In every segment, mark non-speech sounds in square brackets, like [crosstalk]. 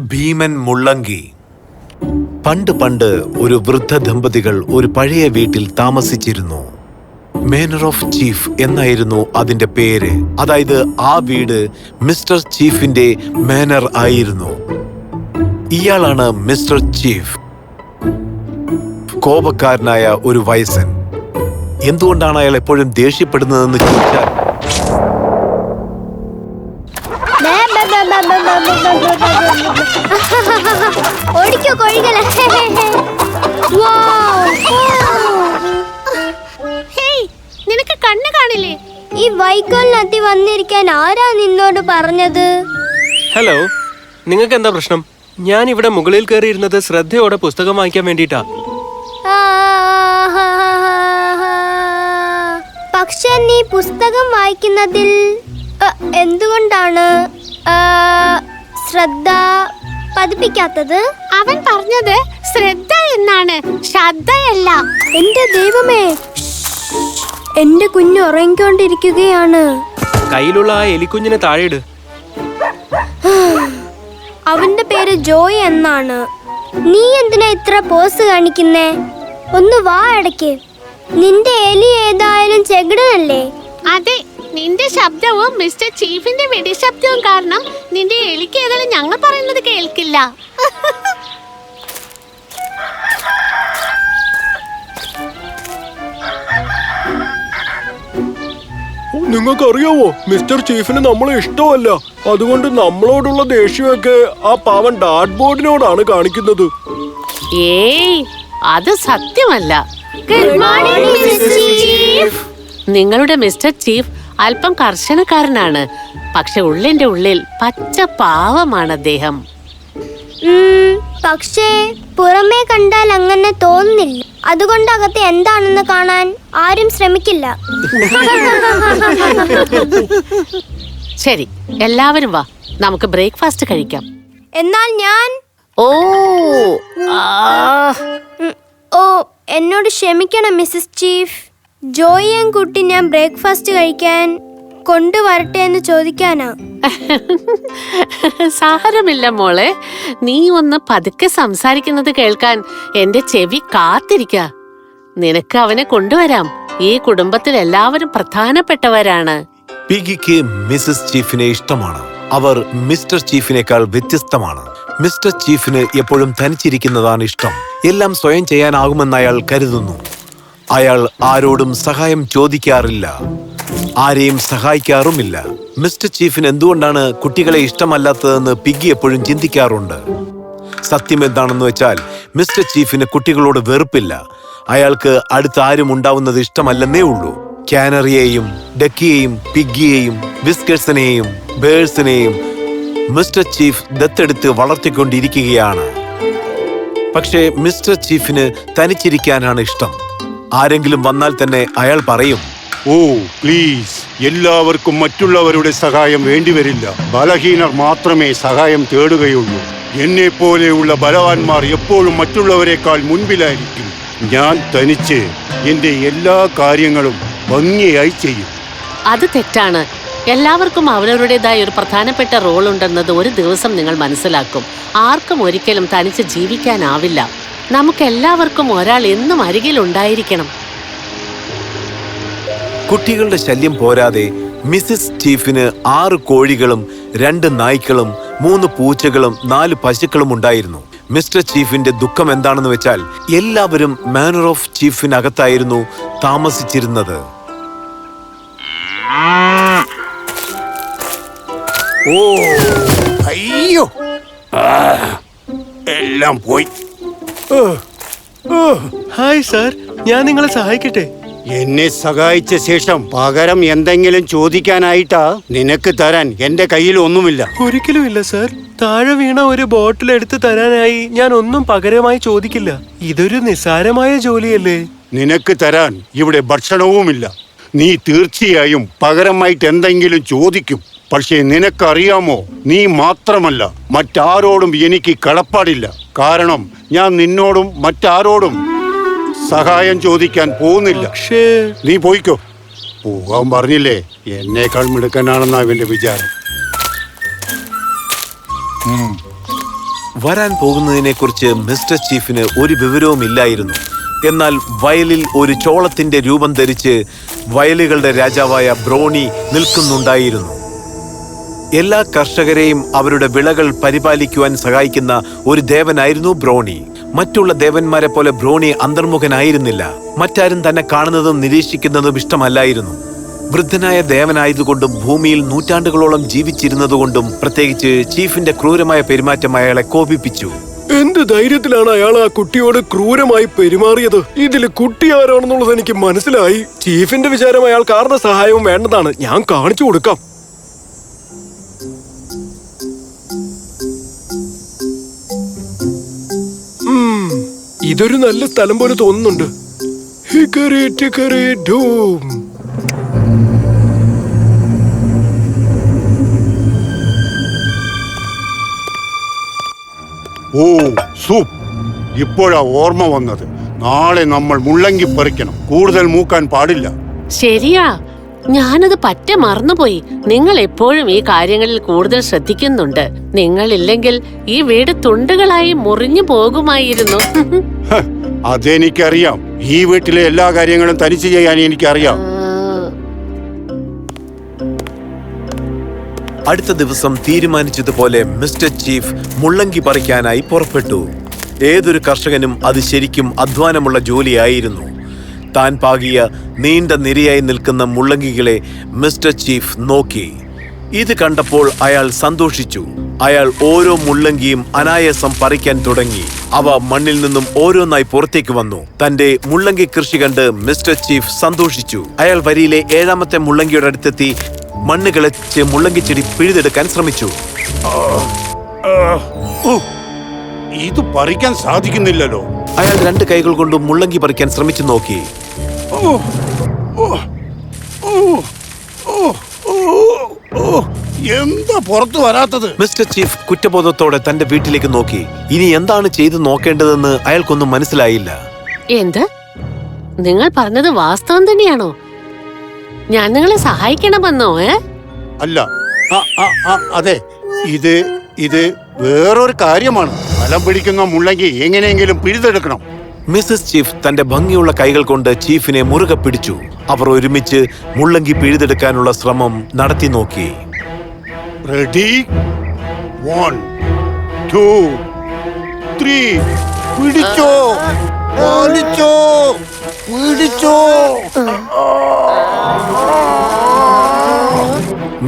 ഭീമൻ മുള്ളങ്കി. പണ്ട് പണ്ട് ഒരു വൃദ്ധ ദമ്പതികൾ ഒരു പഴയ വീട്ടിൽ താമസിച്ചിരുന്നു. മേനർ ഓഫ് ചീഫ് എന്നായിരുന്നു അതിന്റെ പേര്. അതായത് ആ വീട് മിസ്റ്റർ ചീഫിന്റെ മേനർ ആയിരുന്നു. ഇയാളാണ് മിസ്റ്റർ ചീഫ്. കോപക്കാരനായ ഒരു വയസ്സൻ. എന്തുകൊണ്ടാണ് അയാൾ എപ്പോഴും ദേഷ്യപ്പെടുന്നതെന്ന് ചോദിച്ചാൽ ഓടിക്കോ കോഴികളെ. നിനക്ക് കണ്ണ് കാണില്ലേ? ഈ വൈക്കോലിനത്തി വന്നിരിക്കാൻ ആരാ നിന്നോട് പറഞ്ഞത്? ഹലോ നിങ്ങൾക്ക് എന്താ പ്രശ്നം? ഞാൻ ഇവിടെ മുകളിൽ കയറിയിരുന്നത് ശ്രദ്ധയോടെ പുസ്തകം വാങ്ങിക്കാൻ വേണ്ടിട്ടാ പക്ഷെ നീ പുസ്തകം വായിക്കുന്നതിൽ എന്തുകൊണ്ടാണ്? ശ്രദ്ധ പതിപ്പിക്കാത്തത്? അവൻ പറഞ്ഞത് ശ്രദ്ധ എന്നാണ്. ശ്രദ്ധയല്ല. എന്റെ ദൈവമേ എന്റെ കുഞ്ഞ് ഉറങ്ങിക്കൊണ്ടിരിക്കുകയാണ്. കയ്യിലുള്ള ആ എലിക്കുഞ്ഞിനെ താഴെയിട്. അവന്റെ പേര് ജോയ് എന്നാണ്. നീ എന്തിനാ ഇത്ര പോസ് കാണിക്കുന്നേ? ഒന്ന് വാ ഇടയ്ക്ക്. നിന്റെ എലി ഏതായാലും ചെകിടനല്ലേ? അതെ നിന്റെ ശബ്ദവും മിസ്റ്റർ ചീഫിന്റെ വെടിശബ്ദവും കാരണം നിന്റെ എലിക്ക് ഏതായാലും ഞങ്ങൾ പറയുന്നത് കേൾക്കില്ല. നിങ്ങൾക്കറിയാവോ മിസ്റ്റർ ചീഫിന് നമ്മളെ ഇഷ്ടമല്ല. അതുകൊണ്ട് നമ്മളോടുള്ള ദേഷ്യമൊക്കെ ആ പാവൻ ഡാഡ് ബോർഡിനോടാണ് കാണിക്കുന്നത്. ഏയ് അത് സത്യമല്ല. ഗുഡ് മോർണിംഗ് മിസ്റ്റർ ചീഫ് നിങ്ങളുടെ മിസ്റ്റർ ചീഫ് അല്പം കർശനക്കാരനാണ്. പക്ഷെ ഉള്ളിന്റെ ഉള്ളിൽ പച്ച പാവമാണ് അദ്ദേഹം. പക്ഷേ പുറമേ കണ്ടാൽ അങ്ങനെ തോന്നുന്നില്ല. അതുകൊണ്ട് അകത്ത് എന്താണെന്ന് കാണാൻ ആരും ശ്രമിക്കില്ല. [laughs] ശരി എല്ലാവരും വാ. നമുക്ക് ബ്രേക്ക്ഫാസ്റ്റ് കഴിക്കാം. എന്നാൽ ഞാൻ ഓ ഓ എന്നോട് ക്ഷമിക്കണം മിസ്സസ് ചീഫ്. ജോയിയും കുട്ടി ഞാൻ ബ്രേക്ക്ഫാസ്റ്റ് കഴിക്കാൻ കൊണ്ടുവരട്ടെ എന്ന് ചോദിക്കാനാ. [laughs] സാരമില്ല മോളെ. നീ ഒന്ന് പതുക്കെ സംസാരിക്കുന്നത് കേൾക്കാൻ എന്റെ ചെവി കാത്തിരിക്ക. നിനക്ക് അവനെ കൊണ്ടുവരാം. ഈ കുടുംബത്തിൽ എല്ലാവരും പ്രധാനപ്പെട്ടവരാണ്. പിഗിക്ക് മിസസ് ചീഫിനെ ഇഷ്ടമാണ്. അവർ മിസ്റ്റർ ചീഫിനേക്കാൾ വ്യത്യസ്തമാണ്. മിസ്റ്റർ ചീഫിന് എപ്പോഴും തനിച്ചിരിക്കുന്നതാണ് ഇഷ്ടം. എല്ലാം സ്വയം ചെയ്യാനാകുമെന്ന് അയാൾ കരുതുന്നു. അയാൾ ആരോടും സഹായം ചോദിക്കാറില്ല. ആരെയും സഹായിക്കാറുമില്ല. മിസ്റ്റർ ചീഫിന് എന്തുകൊണ്ടാണ് കുട്ടികളെ ഇഷ്ടമല്ലാത്തതെന്ന് പിഗി എപ്പോഴും ചിന്തിക്കാറുണ്ട്? സത്യം എന്താണെന്ന് വെച്ചാൽ മിസ്റ്റർ ചീഫിന് കുട്ടികളോട് വെറുപ്പില്ല. അയാൾക്ക് അടുത്ത് ആരും ഉണ്ടാവുന്നത് ഇഷ്ടമല്ലെന്നേ ഉള്ളൂ. കാനറിയെയും ഡക്കിയെയും പിഗ്ഗിയെയും ബിസ്കറ്റ്സിനെയും ബേഴ്സിനെയും മിസ്റ്റർ ചീഫ് ദത്തെടുത്ത് വളർത്തിക്കൊണ്ടിരിക്കുകയാണ്. പക്ഷേ മിസ്റ്റർ ചീഫിന് തനിച്ചിരിക്കാനാണ് ഇഷ്ടം. ആരെങ്കിലും വന്നാൽ തന്നെ അയാൾ പറയും. Oh please. എല്ലാവർക്കും മറ്റുള്ളവരുടെ സഹായം വേണ്ടിവരില്ല ബലഹീനർ മാത്രമേ സഹായം തേടുകയുള്ളൂ. എന്നെ പോലെയുള്ള ബലവാന്മാർ എപ്പോഴും മറ്റുള്ളവരെക്കാൾ മുൻപിലായിരിക്കും. ഞാൻ തനിച്ച് എന്റെ എല്ലാ കാര്യങ്ങളും ഭംഗിയായി ചെയ്യും. അത് തെറ്റാണ്. എല്ലാവർക്കും അവരവരുടേതായ ഒരു പ്രധാനപ്പെട്ട റോൾ ഉണ്ടെന്നത് ഒരു ദിവസം നിങ്ങൾ മനസ്സിലാക്കും. ആർക്കും ഒരിക്കലും തനിച്ച് ജീവിക്കാനാവില്ല. നമുക്കെല്ലാവർക്കും ഒരാൾ എന്നും അരികിൽ ഉണ്ടായിരിക്കണം കുട്ടികളുടെ ശല്യം പോരാതെ മിസ്സിസ് ചീഫിന് ആറ് കോഴികളും രണ്ട് നായ്ക്കളും മൂന്ന് പൂച്ചകളും നാല് പശുക്കളും ഉണ്ടായിരുന്നു. മിസ്റ്റർ ചീഫിന്റെ ദുഃഖം എന്താണെന്ന് വെച്ചാൽ എല്ലാവരും മാനർ ഓഫ് ചീഫിനകത്തായിരുന്നു താമസിച്ചിരുന്നത്. ഓ അയ്യോ. എല്ലാം പോയി. ഹായ് സാർ ഞാൻ നിങ്ങളെ സഹായിക്കട്ടെ. എന്നെ സഹായിച്ച ശേഷം പകരം എന്തെങ്കിലും ചോദിക്കാനായിട്ടാ നിനക്ക് തരാൻ എന്റെ കയ്യിൽ ഒന്നുമില്ല. ഒരിക്കലും ഇല്ല സാർ. താഴെ വീണ ഒരു ബോട്ടിൽ എടുത്തു തരാനായി ഞാൻ ഒന്നും പകരമായി ചോദിക്കില്ല. ഇതൊരു നിസാരമായ ജോലിയല്ലേ? നിനക്ക് തരാൻ ഇവിടെ ഭക്ഷണവുമില്ല. നീ തീർച്ചയായും പകരമായിട്ട് എന്തെങ്കിലും ചോദിക്കും. പക്ഷേ നിനക്കറിയാമോ നീ മാത്രമല്ല മറ്റാരോടും എനിക്ക് കടപ്പാടില്ല കാരണം ഞാൻ നിന്നോടും മറ്റാരോടും സഹായം ചോദിക്കാൻ പോകുന്നില്ല. നീ പോയിക്കോ. പോകാൻ പറഞ്ഞില്ലേ എന്നേക്കാൾ മിടുക്കനാണെന്നാ ഇവന്റെ വിചാരം. വരാൻ പോകുന്നതിനെക്കുറിച്ച് മിസ്റ്റർ ചീഫിന് ഒരു വിവരവും ഇല്ലായിരുന്നു. എന്നാൽ വയലിൽ ഒരു ചോളത്തിന്റെ രൂപം ധരിച്ച് വയലുകളുടെ രാജാവായ ബ്രോണി നിൽക്കുന്നുണ്ടായിരുന്നു. എല്ലാ കർഷകരെയും അവരുടെ വിളകൾ പരിപാലിക്കുവാൻ സഹായിക്കുന്ന ഒരു ദേവനായിരുന്നു ബ്രോണി. മറ്റുള്ള ദേവന്മാരെ പോലെ ബ്രോണി അന്തർമുഖനായിരുന്നില്ല. മറ്റാരും തന്നെ കാണുന്നതും നിരീക്ഷിക്കുന്നതും ഇഷ്ടമല്ലായിരുന്നു. വൃദ്ധനായ ദേവനായതുകൊണ്ടും ഭൂമിയിൽ നൂറ്റാണ്ടുകളോളം ജീവിച്ചിരുന്നതുകൊണ്ടും പ്രത്യേകിച്ച് ചീഫിന്റെ ക്രൂരമായ പെരുമാറ്റം അയാളെ കോപിപ്പിച്ചു. എന്ത് ധൈര്യത്തിലാണ് അയാൾ ആ കുട്ടിയോട് ക്രൂരമായി പെരുമാറിയത്? ഇതിൽ കുട്ടി ആരാണെന്നുള്ളത് എനിക്ക് മനസ്സിലായി. ചീഫിന്റെ വിചാരം അയാൾ കാറിന്റെ സഹായവും വേണ്ടതാണ്. ഞാൻ കാണിച്ചു കൊടുക്കാം. ഇതൊരു നല്ല സ്ഥലം പോലെ തോന്നുന്നുണ്ട്. ഓ സൂപ്പ് ഇപ്പോഴാ ഓർമ്മ വന്നത്. നാളെ നമ്മൾ മുള്ളങ്കി പറിക്കണം കൂടുതൽ മൂക്കാൻ പാടില്ല. ശരിയാ. ഞാനത് പറ്റ മറന്നുപോയി. നിങ്ങൾ എപ്പോഴും ഈ കാര്യങ്ങളിൽ കൂടുതൽ ശ്രദ്ധിക്കുന്നുണ്ട്. നിങ്ങളില്ലെങ്കിൽ ഈ വീട് തുണ്ടുകളായി മുറിഞ്ഞു പോകുമായിരുന്നു. അതെനിക്കറിയാം. ഈ വീട്ടിലെ എല്ലാ കാര്യങ്ങളും തനിച്ച് ചെയ്യാൻ എനിക്കറിയാം. അടുത്ത ദിവസം തീരുമാനിച്ചതുപോലെ മിസ്റ്റർ ചീഫ് മുള്ളങ്കി പറിക്കാനായി പുറപ്പെട്ടു. ഏതൊരു കർഷകനും അത് ശരിക്കും അധ്വാനമുള്ള ജോലിയായിരുന്നു. താൻ പാകിയ നീണ്ട നിരയായി നിൽക്കുന്ന മുള്ളങ്കികളെ മിസ്റ്റർ ചീഫ് നോക്കി. ഇത് കണ്ടപ്പോൾ അയാൾ സന്തോഷിച്ചു. അയാൾ ഓരോ മുള്ളങ്കിയും അനായാസം പറിക്കാൻ തുടങ്ങി. അവ മണ്ണിൽ നിന്നും ഓരോന്നായി പുറത്തേക്ക് വന്നു. തന്റെ മുള്ളങ്കി കൃഷി കണ്ട് മിസ്റ്റർ ചീഫ് സന്തോഷിച്ചു. അയാൾ വരിയിലെ ഏഴാമത്തെ മുള്ളങ്കിയുടെ അടുത്തെത്തി മണ്ണ് കിളച്ച് മുള്ളങ്കി ചെടി പിഴുതെടുക്കാൻ ശ്രമിച്ചു. ഇത് പറിക്കാൻ സാധിക്കുന്നില്ലല്ലോ. അയാൾ രണ്ട് കൈകൾ കൊണ്ട് മുള്ളങ്കി പറിക്കാൻ ശ്രമിച്ചു നോക്കി. എന്താ പുറത്തു വരാത്തത്? മിസ്റ്റർ ചീഫ് കുറ്റബോധത്തോടെ തന്റെ വീട്ടിലേക്ക് നോക്കി. ഇനി എന്താണ് ചെയ്തു നോക്കേണ്ടതെന്ന് അയാൾക്കൊന്നും മനസ്സിലായില്ല. എന്ത്? നിങ്ങൾ പറഞ്ഞത് വാസ്തവം തന്നെയാണോ? ഞാൻ നിങ്ങളെ സഹായിക്കണമെന്നോ ഏ? അല്ല. അതെ. ഇത് ഇത് വേറൊരു കാര്യമാണ്. ഫലം പിടിക്കുന്ന മുള്ളങ്കി എങ്ങനെയെങ്കിലും പിഴുതെടുക്കണം. മിസസ് ചീഫ് തന്റെ ഭംഗിയുള്ള കൈകൾ കൊണ്ട് ചീഫിനെ മുറുകെ പിടിച്ചു. അവർ ഒരുമിച്ച് മുള്ളങ്കി പിഴുതെടുക്കാനുള്ള ശ്രമം നടത്തി നോക്കി. റെഡി വൺ ടു ത്രീ പിടിച്ചോ. വലിച്ചോ പിടിച്ചോ.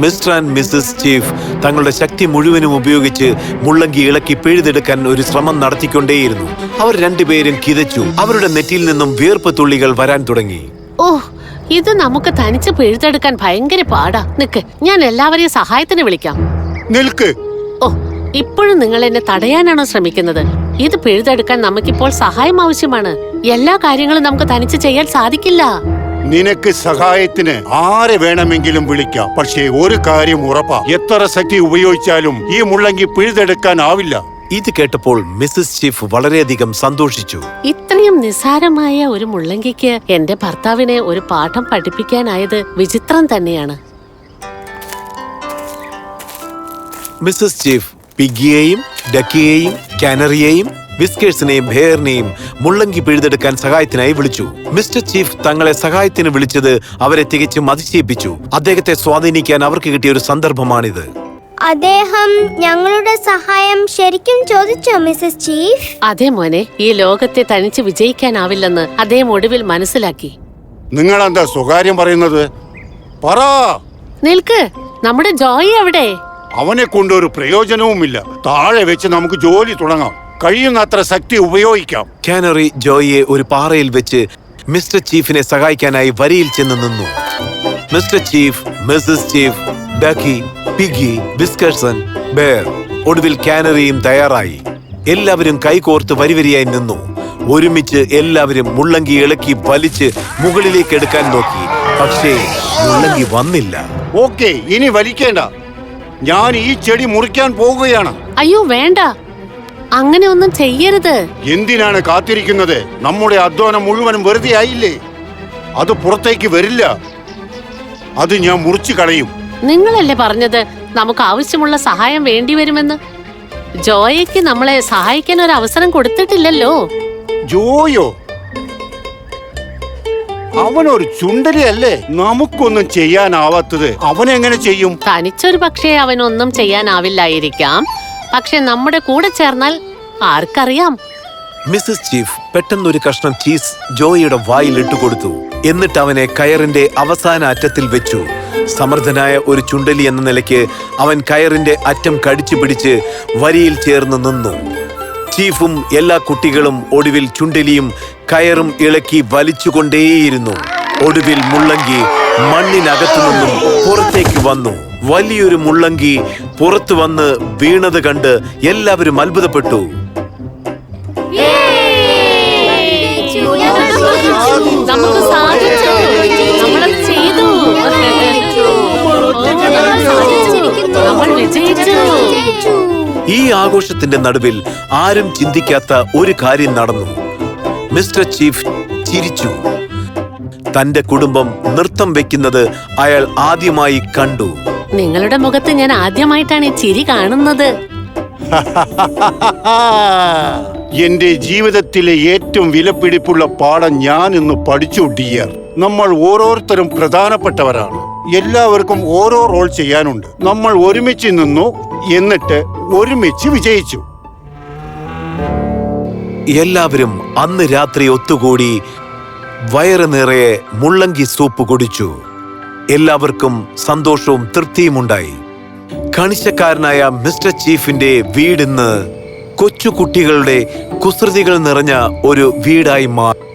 മിസ്റ്റർ ആൻഡ് മിസ്സസ് ചീഫ് തങ്ങളുടെ ശക്തി മുഴുവനും ഉപയോഗിച്ച് മുള്ളങ്കി ഇളക്കി പിഴുതെടുക്കാൻ ഒരു ശ്രമം നടത്തിക്കൊണ്ടേയിരുന്നു. അവർ രണ്ടുപേരും കിതച്ചു. അവരുടെ നെറ്റിയിൽ നിന്നും വിയർപ്പ് തുള്ളികൾ വരാൻ തുടങ്ങി. ഓ ഇത് നമുക്ക് തനിച്ച് പിഴുതെടുക്കാൻ ഭയങ്കര പാടാ. നിക്ക് ഞാൻ എല്ലാവരെയും സഹായത്തിന് വിളിക്കാം. നിൽക്ക്. ഓ ഇപ്പോഴും നിങ്ങൾ എന്നെ തടയാനാണോ ശ്രമിക്കുന്നത്? ഇത് പിഴുതെടുക്കാൻ നമുക്കിപ്പോൾ സഹായം ആവശ്യമാണ്. എല്ലാ കാര്യങ്ങളും നമുക്ക് തനിച്ച് ചെയ്യാൻ സാധിക്കില്ല. നിനക്ക് സഹായത്തിന് ആരെ വേണമെങ്കിലും വിളിക്കാം. പക്ഷേ ഒരു കാര്യം ഉറപ്പാ. എത്ര ശക്തി ഉപയോഗിച്ചാലും ഈ മുള്ളങ്കി പിഴുതെടുക്കാൻ ആവില്ല. ഇത് കേട്ടപ്പോൾ മിസസ് ചീഫ് വളരെയധികം സന്തോഷിച്ചു. ഇത്രയും നിസ്സാരമായ ഒരു മുള്ളങ്കിക്ക് എന്റെ ഭർത്താവിനെ ഒരു പാഠം പഠിപ്പിക്കാനായത് വിചിത്രം തന്നെയാണ്. മിസസ് ചീഫ് പിഗിയെയും ഡക്കിയെയും കാനറിയെയും വിസ്കേഴ്സിനെയും ഭേറിനെയും മുള്ളങ്കി പിഴുതെടുക്കാൻ സഹായത്തിനായി വിളിച്ചു. മിസ്റ്റർ ചീഫ് തങ്ങളെ സഹായത്തിന് വിളിച്ചത് അവരെ തികച്ചും അതിശയിപ്പിച്ചു. അദ്ദേഹത്തെ സ്വാധീനിക്കാൻ അവർക്ക് കിട്ടിയ ഒരു സന്ദർഭമാണിത്. അദ്ദേഹം ഞങ്ങളുടെ സഹായം ശരിക്കും ചോദിച്ചോ മിസസ് ചീഫ്? അതെ മോനെ ഈ ലോകത്തെ തനിച്ച് വിജയിക്കാനാവില്ലെന്ന് അദ്ദേഹം ഒടുവിൽ മനസ്സിലാക്കി. നിങ്ങൾ എന്താ സ്വകാര്യം പറയുന്നത്? പറ. നിൽക്ക് നമ്മുടെ ജോയി അവിടെ അവനെ കൊണ്ട് ഒരു പ്രയോജനവുമില്ല. താഴെ വെച്ച് നമുക്ക് ജോലി തുടങ്ങാം. കഴിയുന്നത്ര ശക്തി ഉപയോഗിക്കാം. കാനറി ജോയിയെ ഒരു പാറയിൽ വെച്ച് മിസ്റ്റർ ചീഫിനെ സഹായിക്കാനായി വരിയിൽ ചെന്ന് നിന്നു. Mister chief missus chief ducky piggy ബിസ്കർസൺ bare ഒടുവിൽ കാനറിയും തയ്യാറായി. എല്ലാവരും കൈകോർത്ത് വരിവരിയായി നിന്നു. ഒരുമിച്ച് എല്ലാവരും മുള്ളങ്കി ഇളക്കി വലിച്ച് മുകളിലേക്ക് എടുക്കാൻ നോക്കി. പക്ഷേ മുള്ളങ്കി വന്നില്ല. ഓക്കെ ഇനി വലിക്കേണ്ട. ഞാൻ ഈ ചെടി മുറിക്കാൻ പോകുകയാണ് അയ്യോ വേണ്ട. അങ്ങനെ ഒന്നും ചെയ്യരുത്. എന്തിനാണ് കാത്തിരിക്കുന്നത്? നമ്മുടെ അധ്വാനം മുഴുവനും വെറുതെ ആയില്ലേ? അത് പുറത്തേക്ക് വരില്ല. അത് ഞാൻ മുറിച്ചു കളയും. നിങ്ങളല്ലേ പറഞ്ഞത് നമുക്ക് ആവശ്യമുള്ള സഹായം വേണ്ടിവരുമെന്ന് ജോയയ്ക്ക് നമ്മളെ സഹായിക്കാൻ ഒരു അവസരം കൊടുത്തിട്ടില്ലല്ലോ. ജോയോ? അവനൊരു ചുണ്ടലല്ലേ നമുക്കൊന്നും ചെയ്യാനാവാത്തത്. അവനെങ്ങനെ ചെയ്യും? തനിച്ചൊരു പക്ഷേ അവനൊന്നും ചെയ്യാനാവില്ലായിരിക്കാം. പക്ഷെ നമ്മുടെ കൂടെ ചേർന്നാൽ ആർക്കറിയാം? മിസ്സസ് ചീഫ് പെട്ടെന്നൊരു കഷ്ണം ചീസ് ജോയിയുടെ വായിൽ ഇട്ടുകൊടുത്തു എന്നിട്ട് അവനെ കയറിന്റെ അവസാന അറ്റത്തിൽ വെച്ചു. സമർത്ഥനായ ഒരു ചുണ്ടലി എന്ന നിലയ്ക്ക് അവൻ കയറിന്റെ അറ്റം കടിച്ചു പിടിച്ച് വരിയിൽ ചേർന്ന് നിന്നു. ചീഫും എല്ലാ കുട്ടികളും ഒടുവിൽ ചുണ്ടലിയും കയറും ഇളക്കി വലിച്ചുകൊണ്ടേയിരുന്നു. ഒടുവിൽ മുള്ളങ്കി മണ്ണിനകത്തു നിന്നും പുറത്തേക്ക് വന്നു. വലിയൊരു മുള്ളങ്കി പുറത്തു വന്ന് വീണത് കണ്ട് എല്ലാവരും അത്ഭുതപ്പെട്ടു. ഈ ആഘോഷത്തിന്റെ നടുവിൽ ആരും ചിന്തിക്കാത്ത ഒരു കാര്യം നടന്നു. മിസ്റ്റർ ചീഫ് ചിരിച്ചു. തന്റെ കുടുംബം നൃത്തം വെക്കുന്നത് അയാൾ ആദ്യമായി കണ്ടു. നിങ്ങളുടെ മുഖത്ത് ഞാൻ ആദ്യമായിട്ടാണ് ഈ ചിരി കാണുന്നത്. [laughs] എന്റെ ജീവിതത്തിലെ ഏറ്റവും വിലപിടിപ്പുള്ള പാഠം ഞാൻ ഇന്ന് പഠിച്ചു ഡിയർ. നമ്മൾ ഓരോരുത്തരും പ്രധാനപ്പെട്ടവരാണ്. എല്ലാവർക്കും ഓരോ റോൾ ചെയ്യാനുണ്ട്. നമ്മൾ ഒരുമിച്ച് നിന്നു എന്നിട്ട് ഒരുമിച്ച് വിജയിച്ചു. എല്ലാവരും അന്ന് രാത്രി ഒത്തുകൂടി വയറ് നിറയെ മുള്ളങ്കി സൂപ്പ് കുടിച്ചു. എല്ലാവർക്കും സന്തോഷവും തൃപ്തിയും ഉണ്ടായി. കണിശക്കാരനായ മിസ്റ്റർ ചീഫിന്റെ വീടിന്ന് കൊച്ചുകുട്ടികളുടെ കുസൃതികൾ നിറഞ്ഞ ഒരു വീടായി മാറി.